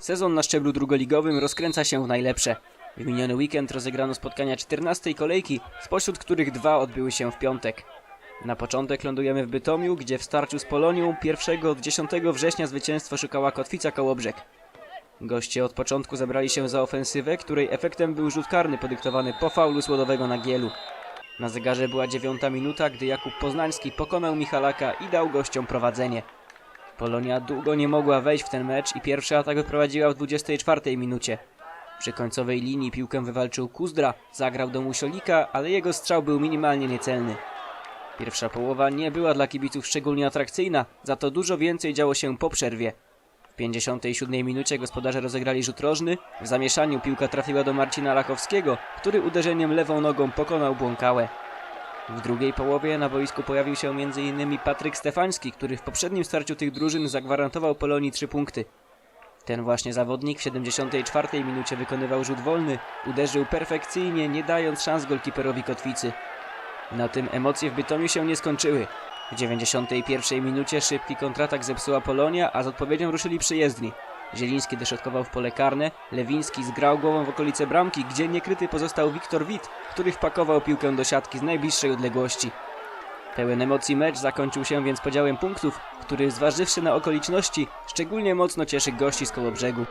Sezon na szczeblu drugoligowym rozkręca się w najlepsze. W miniony weekend rozegrano spotkania 14 kolejki, spośród których dwa odbyły się w piątek. Na początek lądujemy w Bytomiu, gdzie w starciu z Polonią pierwszego od 10 września zwycięstwo szukała Kotwica Kołobrzeg. Goście od początku zabrali się za ofensywę, której efektem był rzut karny podyktowany po faulu Słodowego na Gielu. Na zegarze była dziewiąta minuta, gdy Jakub Poznański pokonał Michalaka i dał gościom prowadzenie. Polonia długo nie mogła wejść w ten mecz i pierwszy atak wyprowadziła w 24 minucie. Przy końcowej linii piłkę wywalczył Kuzdra, zagrał do Musiolika, ale jego strzał był minimalnie niecelny. Pierwsza połowa nie była dla kibiców szczególnie atrakcyjna, za to dużo więcej działo się po przerwie. W 57 minucie gospodarze rozegrali rzut rożny, w zamieszaniu piłka trafiła do Marcina Lachowskiego, który uderzeniem lewą nogą pokonał Błąkałę. W drugiej połowie na boisku pojawił się m.in. Patryk Stefański, który w poprzednim starciu tych drużyn zagwarantował Polonii 3 punkty. Ten właśnie zawodnik w 74 minucie wykonywał rzut wolny, uderzył perfekcyjnie, nie dając szans golkiperowi Kotwicy. Na tym emocje w Bytomiu się nie skończyły. W 91 minucie szybki kontratak zepsuła Polonia, a z odpowiedzią ruszyli przyjezdni. Zieliński dośrodkował w pole karne, Lewiński zgrał głową w okolice bramki, gdzie niekryty pozostał Wiktor Wit, który wpakował piłkę do siatki z najbliższej odległości. Pełen emocji mecz zakończył się więc podziałem punktów, który zważywszy na okoliczności, szczególnie mocno cieszy gości z Kołobrzegu.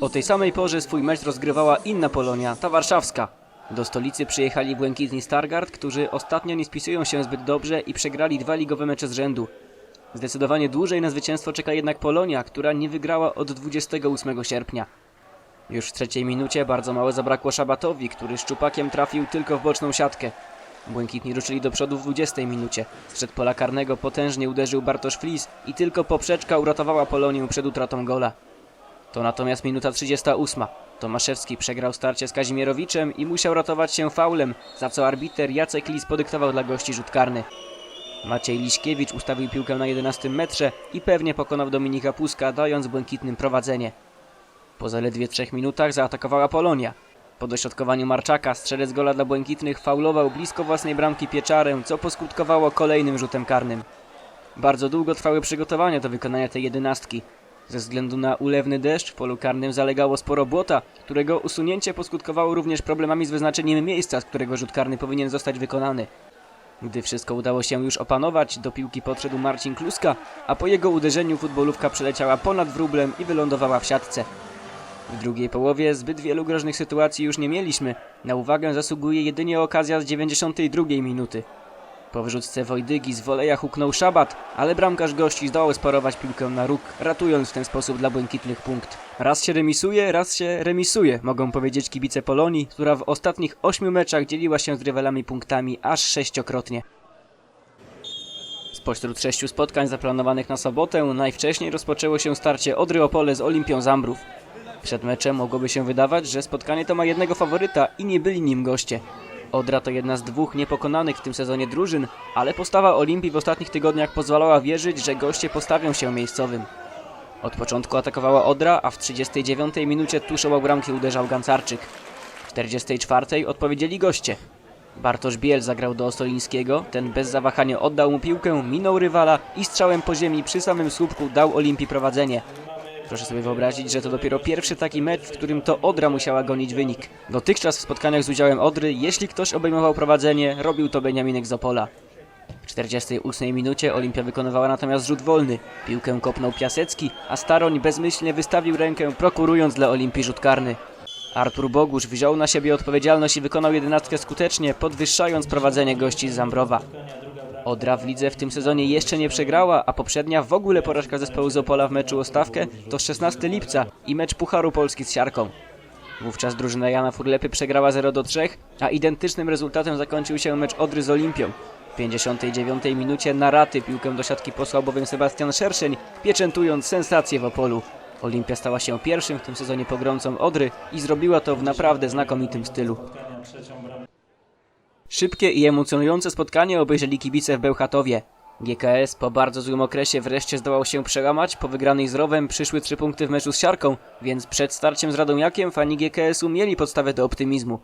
O tej samej porze swój mecz rozgrywała inna Polonia, ta warszawska. Do stolicy przyjechali błękitni Stargard, którzy ostatnio nie spisują się zbyt dobrze i przegrali dwa ligowe mecze z rzędu. Zdecydowanie dłużej na zwycięstwo czeka jednak Polonia, która nie wygrała od 28 sierpnia. Już w trzeciej minucie bardzo mało zabrakło Szabatowi, który szczupakiem trafił tylko w boczną siatkę. Błękitni ruszyli do przodu w 20 minucie. Sprzed pola karnego potężnie uderzył Bartosz Flis i tylko poprzeczka uratowała Polonię przed utratą gola. To natomiast minuta 38. Tomaszewski przegrał starcie z Kazimierowiczem i musiał ratować się faulem, za co arbiter Jacek Lis podyktował dla gości rzut karny. Maciej Liśkiewicz ustawił piłkę na 11 metrze i pewnie pokonał Dominika Puska, dając błękitnym prowadzenie. Po zaledwie trzech minutach zaatakowała Polonia. Po dośrodkowaniu Marczaka strzelec gola dla błękitnych faulował blisko własnej bramki Pieczarę, co poskutkowało kolejnym rzutem karnym. Bardzo długo trwały przygotowania do wykonania tej jedenastki. Ze względu na ulewny deszcz w polu karnym zalegało sporo błota, którego usunięcie poskutkowało również problemami z wyznaczeniem miejsca, z którego rzut karny powinien zostać wykonany. Gdy wszystko udało się już opanować, do piłki podszedł Marcin Kluska, a po jego uderzeniu futbolówka przeleciała ponad wróblem i wylądowała w siatce. W drugiej połowie zbyt wielu groźnych sytuacji już nie mieliśmy. Na uwagę zasługuje jedynie okazja z 92 minuty. Po wrzutce Wojdygi z woleja huknął Szabat, ale bramkarz gości zdołał sparować piłkę na róg, ratując w ten sposób dla błękitnych punkt. Raz się remisuje, raz się remisuje, mogą powiedzieć kibice Polonii, która w ostatnich ośmiu meczach dzieliła się z rywalami punktami aż sześciokrotnie. Spośród sześciu spotkań zaplanowanych na sobotę, najwcześniej rozpoczęło się starcie Odry Opole z Olimpią Zambrów. Przed meczem mogłoby się wydawać, że spotkanie to ma jednego faworyta i nie byli nim goście. Odra to jedna z dwóch niepokonanych w tym sezonie drużyn, ale postawa Olimpii w ostatnich tygodniach pozwalała wierzyć, że goście postawią się miejscowym. Od początku atakowała Odra, a w 39 minucie tuż obok bramki uderzał Gancarczyk. W 44 odpowiedzieli goście. Bartosz Biel zagrał do Ostolińskiego, ten bez zawahania oddał mu piłkę, minął rywala i strzałem po ziemi przy samym słupku dał Olimpii prowadzenie. Proszę sobie wyobrazić, że to dopiero pierwszy taki mecz, w którym to Odra musiała gonić wynik. Dotychczas w spotkaniach z udziałem Odry, jeśli ktoś obejmował prowadzenie, robił to Beniaminek z Opola. W 48 minucie Olimpia wykonywała natomiast rzut wolny. Piłkę kopnął Piasecki, a Staroń bezmyślnie wystawił rękę, prokurując dla Olimpii rzut karny. Artur Bogusz wziął na siebie odpowiedzialność i wykonał jedenastkę skutecznie, podwyższając prowadzenie gości z Zambrowa. Odra w lidze w tym sezonie jeszcze nie przegrała, a poprzednia w ogóle porażka zespołu z Opola w meczu o stawkę to 16 lipca i mecz Pucharu Polski z Siarką. Wówczas drużyna Jana Furlepy przegrała 0 do 3, a identycznym rezultatem zakończył się mecz Odry z Olimpią. W 59 minucie na raty piłkę do siatki posłał bowiem Sebastian Szerszeń, pieczętując sensację w Opolu. Olimpia stała się pierwszym w tym sezonie pogromcą Odry i zrobiła to w naprawdę znakomitym stylu. Szybkie i emocjonujące spotkanie obejrzeli kibice w Bełchatowie. GKS po bardzo złym okresie wreszcie zdołał się przełamać, po wygranej z Rowem przyszły trzy punkty w meczu z Siarką, więc przed starciem z Radomiakiem fani GKS-u mieli podstawę do optymizmu.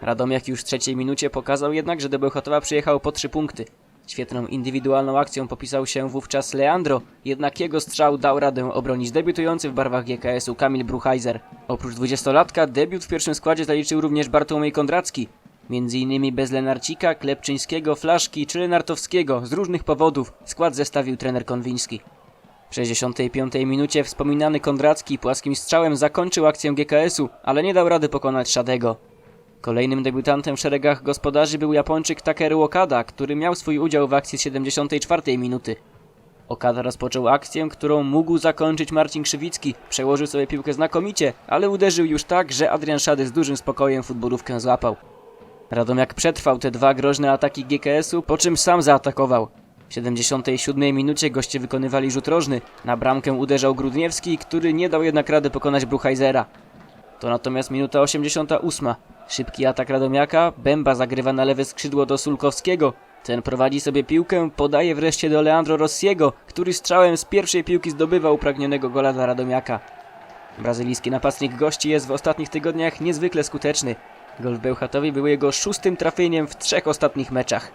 Radomiak już w trzeciej minucie pokazał jednak, że do Bełchatowa przyjechał po trzy punkty. Świetną indywidualną akcją popisał się wówczas Leandro, jednak jego strzał dał radę obronić debiutujący w barwach GKS-u Kamil Bruchheiser. Oprócz dwudziestolatka debiut w pierwszym składzie zaliczył również Bartłomiej Kondracki. Między innymi bez Lenarcika, Klepczyńskiego, Flaszki czy Lenartowskiego z różnych powodów skład zestawił trener Konwiński. W 65 minucie wspominany Kondracki płaskim strzałem zakończył akcję GKS-u, ale nie dał rady pokonać Szadego. Kolejnym debiutantem w szeregach gospodarzy był Japończyk Takeru Okada, który miał swój udział w akcji z 74 minuty. Okada rozpoczął akcję, którą mógł zakończyć Marcin Krzywicki. Przełożył sobie piłkę znakomicie, ale uderzył już tak, że Adrian Szady z dużym spokojem futbolówkę złapał. Radomiak przetrwał te dwa groźne ataki GKS-u, po czym sam zaatakował. W 77 minucie goście wykonywali rzut rożny. Na bramkę uderzał Grudniewski, który nie dał jednak rady pokonać Bruchheisera. To natomiast minuta 88. Szybki atak Radomiaka, Bęba zagrywa na lewe skrzydło do Sulkowskiego. Ten prowadzi sobie piłkę, podaje wreszcie do Leandro Rossiego, który strzałem z pierwszej piłki zdobywa upragnionego gola dla Radomiaka. Brazylijski napastnik gości jest w ostatnich tygodniach niezwykle skuteczny. Gol Bełchatowi był jego szóstym trafieniem w trzech ostatnich meczach.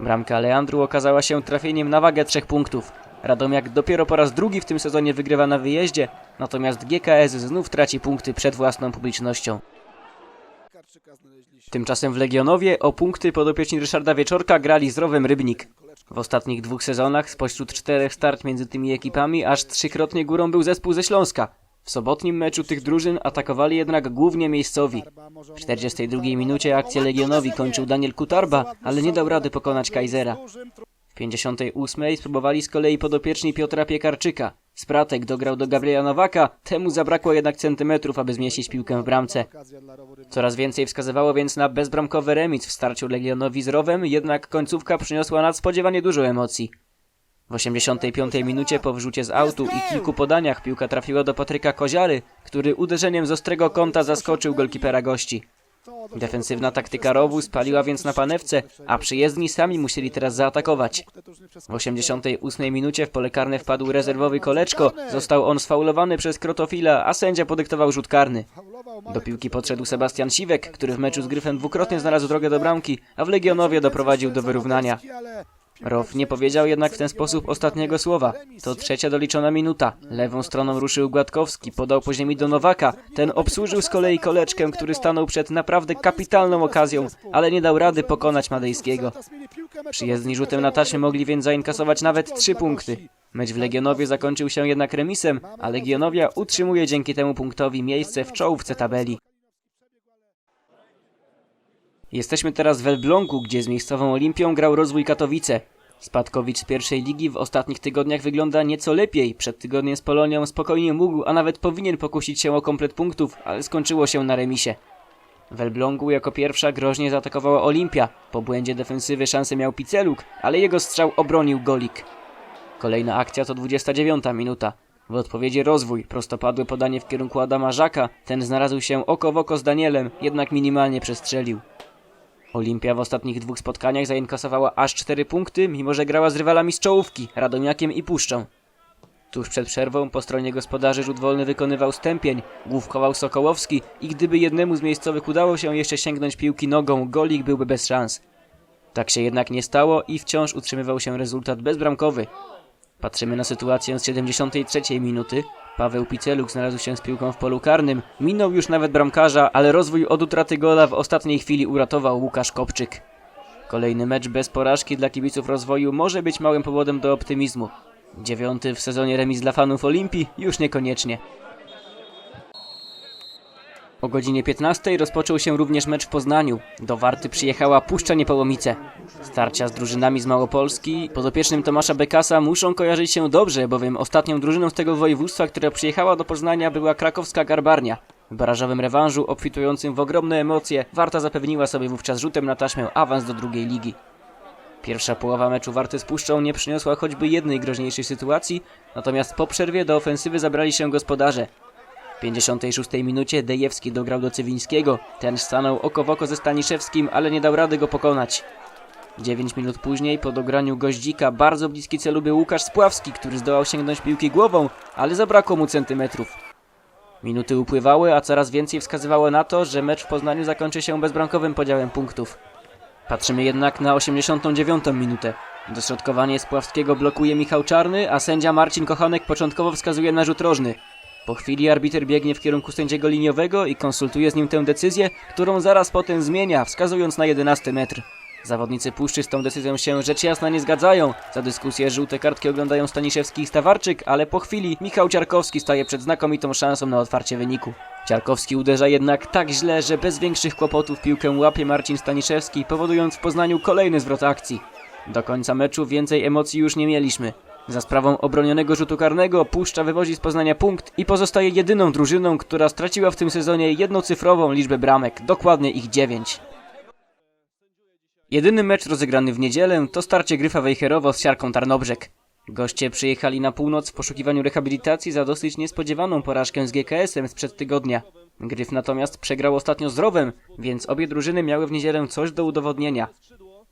Bramka Leandru okazała się trafieniem na wagę trzech punktów. Radomiak dopiero po raz drugi w tym sezonie wygrywa na wyjeździe, natomiast GKS znów traci punkty przed własną publicznością. Tymczasem w Legionowie o punkty podopieczni Ryszarda Wieczorka grali z Rowem Rybnik. W ostatnich dwóch sezonach spośród czterech start między tymi ekipami aż trzykrotnie górą był zespół ze Śląska. W sobotnim meczu tych drużyn atakowali jednak głównie miejscowi. W 42 minucie akcję Legionowi kończył Daniel Kutarba, ale nie dał rady pokonać Kaisera. W 58 spróbowali z kolei podopieczni Piotra Piekarczyka. Spratek dograł do Gabriela Nowaka, temu zabrakło jednak centymetrów, aby zmieścić piłkę w bramce. Coraz więcej wskazywało więc na bezbramkowy remis w starciu Legionowi z Rowem, jednak końcówka przyniosła nadspodziewanie dużo emocji. W 85 minucie po wrzucie z autu i kilku podaniach piłka trafiła do Patryka Koziary, który uderzeniem z ostrego kąta zaskoczył golkipera gości. Defensywna taktyka Rowu spaliła więc na panewce, a przyjezdni sami musieli teraz zaatakować. W 88 minucie w pole karne wpadł rezerwowy Koleczko, został on sfaulowany przez Krotofila, a sędzia podyktował rzut karny. Do piłki podszedł Sebastian Siwek, który w meczu z Gryfem dwukrotnie znalazł drogę do bramki, a w Legionowie doprowadził do wyrównania. Row nie powiedział jednak w ten sposób ostatniego słowa. To trzecia doliczona minuta. Lewą stroną ruszył Gładkowski, podał po ziemi do Nowaka. Ten obsłużył z kolei koleczkę, który stanął przed naprawdę kapitalną okazją, ale nie dał rady pokonać Madejskiego. Przyjezdni rzutem na taśmę mogli więc zainkasować nawet trzy punkty. Mecz w Legionowie zakończył się jednak remisem, a Legionowia utrzymuje dzięki temu punktowi miejsce w czołówce tabeli. Jesteśmy teraz w Elblągu, gdzie z miejscową Olimpią grał rozwój Katowice. Spadkowicz z pierwszej ligi w ostatnich tygodniach wygląda nieco lepiej. Przed tygodniem z Polonią spokojnie mógł, a nawet powinien pokusić się o komplet punktów, ale skończyło się na remisie. W Elblągu jako pierwsza groźnie zaatakowała Olimpia. Po błędzie defensywy szansę miał Piceluk, ale jego strzał obronił Golik. Kolejna akcja to 29 minuta. W odpowiedzi rozwój, prostopadłe podanie w kierunku Adama Żaka, ten znalazł się oko w oko z Danielem, jednak minimalnie przestrzelił. Olimpia w ostatnich dwóch spotkaniach zainkasowała aż 4 punkty, mimo że grała z rywalami z czołówki, Radomiakiem i Puszczą. Tuż przed przerwą po stronie gospodarzy rzut wolny wykonywał Stępień, główkował Sokołowski i gdyby jednemu z miejscowych udało się jeszcze sięgnąć piłki nogą, golik byłby bez szans. Tak się jednak nie stało i wciąż utrzymywał się rezultat bezbramkowy. Patrzymy na sytuację z 73 minuty. Paweł Piceluk znalazł się z piłką w polu karnym. Minął już nawet bramkarza, ale rozwój od utraty gola w ostatniej chwili uratował Łukasz Kopczyk. Kolejny mecz bez porażki dla kibiców rozwoju może być małym powodem do optymizmu. Dziewiąty w sezonie remis dla fanów Olimpii już niekoniecznie. O godzinie 15 rozpoczął się również mecz w Poznaniu. Do Warty przyjechała Puszcza Niepołomice. Starcia z drużynami z Małopolski podopiecznym Tomasza Bekasa muszą kojarzyć się dobrze, bowiem ostatnią drużyną z tego województwa, która przyjechała do Poznania była krakowska Garbarnia. W barażowym rewanżu, obfitującym w ogromne emocje, Warta zapewniła sobie wówczas rzutem na taśmę awans do drugiej ligi. Pierwsza połowa meczu Warty z Puszczą nie przyniosła choćby jednej groźniejszej sytuacji, natomiast po przerwie do ofensywy zabrali się gospodarze. W 56 minucie Dejewski dograł do Cywińskiego. Ten stanął oko w oko ze Staniszewskim, ale nie dał rady go pokonać. 9 minut później po dograniu goździka bardzo bliski celu był Łukasz Spławski, który zdołał sięgnąć piłki głową, ale zabrakło mu centymetrów. Minuty upływały, a coraz więcej wskazywało na to, że mecz w Poznaniu zakończy się bezbramkowym podziałem punktów. Patrzymy jednak na 89 minutę. Dośrodkowanie z Pławskiego blokuje Michał Czarny, a sędzia Marcin Kochanek początkowo wskazuje na rzut rożny. Po chwili arbiter biegnie w kierunku sędziego liniowego i konsultuje z nim tę decyzję, którą zaraz potem zmienia, wskazując na 11 metr. Zawodnicy Puszczy z tą decyzją się rzecz jasna nie zgadzają. Za dyskusję żółte kartki oglądają Staniszewski i Stawarczyk, ale po chwili Michał Ciarkowski staje przed znakomitą szansą na otwarcie wyniku. Ciarkowski uderza jednak tak źle, że bez większych kłopotów piłkę łapie Marcin Staniszewski, powodując w Poznaniu kolejny zwrot akcji. Do końca meczu więcej emocji już nie mieliśmy. Za sprawą obronionego rzutu karnego Puszcza wywozi z Poznania punkt i pozostaje jedyną drużyną, która straciła w tym sezonie jednocyfrową liczbę bramek, dokładnie ich dziewięć. Jedyny mecz rozegrany w niedzielę to starcie Gryfa Wejherowo z Siarką Tarnobrzeg. Goście przyjechali na północ w poszukiwaniu rehabilitacji za dosyć niespodziewaną porażkę z GKS-em sprzed tygodnia. Gryf natomiast przegrał ostatnio z Rowem, więc obie drużyny miały w niedzielę coś do udowodnienia.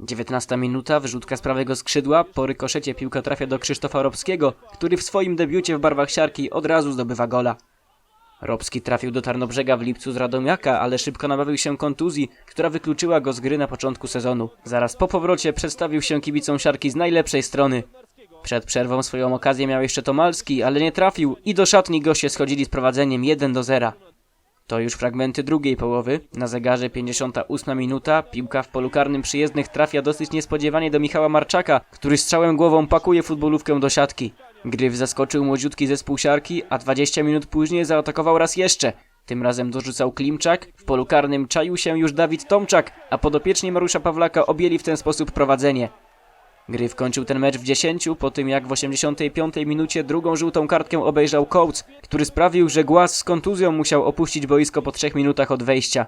19 minuta, wyrzutka z prawego skrzydła, po rykoszecie piłka trafia do Krzysztofa Robskiego, który w swoim debiucie w barwach siarki od razu zdobywa gola. Robski trafił do Tarnobrzega w lipcu z Radomiaka, ale szybko nabawił się kontuzji, która wykluczyła go z gry na początku sezonu. Zaraz po powrocie przedstawił się kibicom siarki z najlepszej strony. Przed przerwą swoją okazję miał jeszcze Tomalski, ale nie trafił i do szatni goście schodzili z prowadzeniem 1 do 0. To już fragmenty drugiej połowy. Na zegarze 58 minuta. Piłka w polu karnym przyjezdnych trafia dosyć niespodziewanie do Michała Marczaka, który strzałem głową pakuje futbolówkę do siatki. Gryf zaskoczył młodziutki zespół siarki, a 20 minut później zaatakował raz jeszcze. Tym razem dorzucał Klimczak, w polu karnym czaił się już Dawid Tomczak, a podopieczni Mariusza Pawlaka objęli w ten sposób prowadzenie. Gryf kończył ten mecz w 10, po tym jak w 85 minucie drugą żółtą kartkę obejrzał Coates, który sprawił, że Głaz z kontuzją musiał opuścić boisko po 3 minutach od wejścia.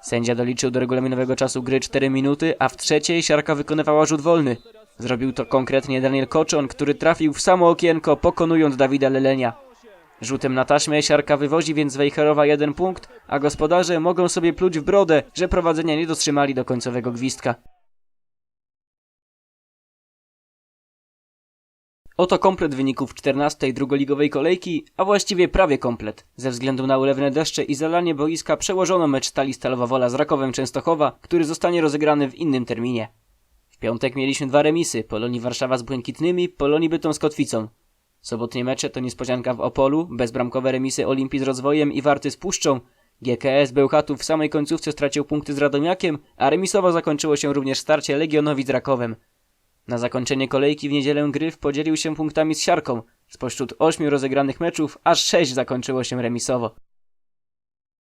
Sędzia doliczył do regulaminowego czasu gry 4 minuty, a w trzeciej siarka wykonywała rzut wolny. Zrobił to konkretnie Daniel Koczon, który trafił w samo okienko, pokonując Dawida Lelenia. Rzutem na taśmę siarka wywozi więc z Wejherowa jeden punkt, a gospodarze mogą sobie pluć w brodę, że prowadzenia nie dotrzymali do końcowego gwizdka. Oto komplet wyników 14. drugoligowej kolejki, a właściwie prawie komplet. Ze względu na ulewne deszcze i zalanie boiska przełożono mecz Stali Stalowa Wola z Rakowem Częstochowa, który zostanie rozegrany w innym terminie. W piątek mieliśmy dwa remisy, Polonii Warszawa z Błękitnymi, Polonii Bytom z Kotwicą. Sobotnie mecze to niespodzianka w Opolu, bezbramkowe remisy Olimpii z Rozwojem i Warty z Puszczą. GKS Bełchatów w samej końcówce stracił punkty z Radomiakiem, a remisowo zakończyło się również starcie Legionowi z Rakowem. Na zakończenie kolejki w niedzielę Gryf podzielił się punktami z Siarką. Spośród ośmiu rozegranych meczów aż sześć zakończyło się remisowo.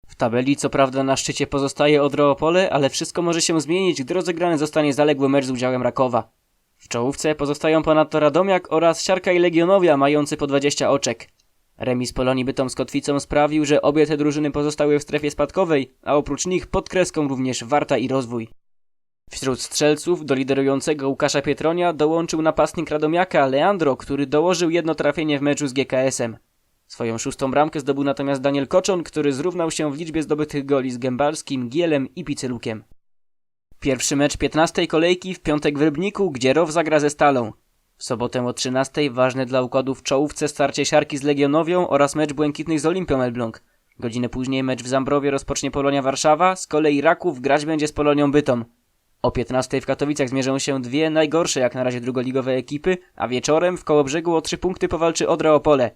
W tabeli co prawda na szczycie pozostaje Odro-Opole, ale wszystko może się zmienić, gdy rozegrany zostanie zaległy mecz z udziałem Rakowa. W czołówce pozostają ponadto Radomiak oraz Siarka i Legionowia mający po 20 oczek. Remis Polonii Bytom z Kotwicą sprawił, że obie te drużyny pozostały w strefie spadkowej, a oprócz nich pod kreską również Warta i Rozwój. Wśród strzelców do liderującego Łukasza Pietronia dołączył napastnik Radomiaka Leandro, który dołożył jedno trafienie w meczu z GKS-em. Swoją szóstą bramkę zdobył natomiast Daniel Koczon, który zrównał się w liczbie zdobytych goli z Gębalskim, Gielem i Picylukiem. Pierwszy mecz 15 kolejki w piątek w Rybniku, gdzie Row zagra ze Stalą. W sobotę o 13 ważne dla układów w czołówce starcie Siarki z Legionowią oraz mecz Błękitnych z Olimpią Elbląg. Godzinę później mecz w Zambrowie rozpocznie Polonia Warszawa, z kolei Raków grać będzie z Polonią Bytom. O 15 w Katowicach zmierzą się dwie najgorsze jak na razie drugoligowe ekipy, a wieczorem w Kołobrzegu o trzy punkty powalczy Odra Opole.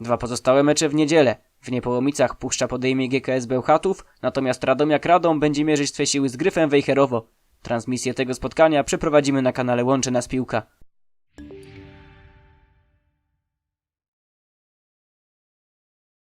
Dwa pozostałe mecze w niedzielę. W Niepołomicach Puszcza podejmie GKS Bełchatów, natomiast Radomiak Radom będzie mierzyć swe siły z Gryfem Wejherowo. Transmisję tego spotkania przeprowadzimy na kanale Łączy Nas Piłka.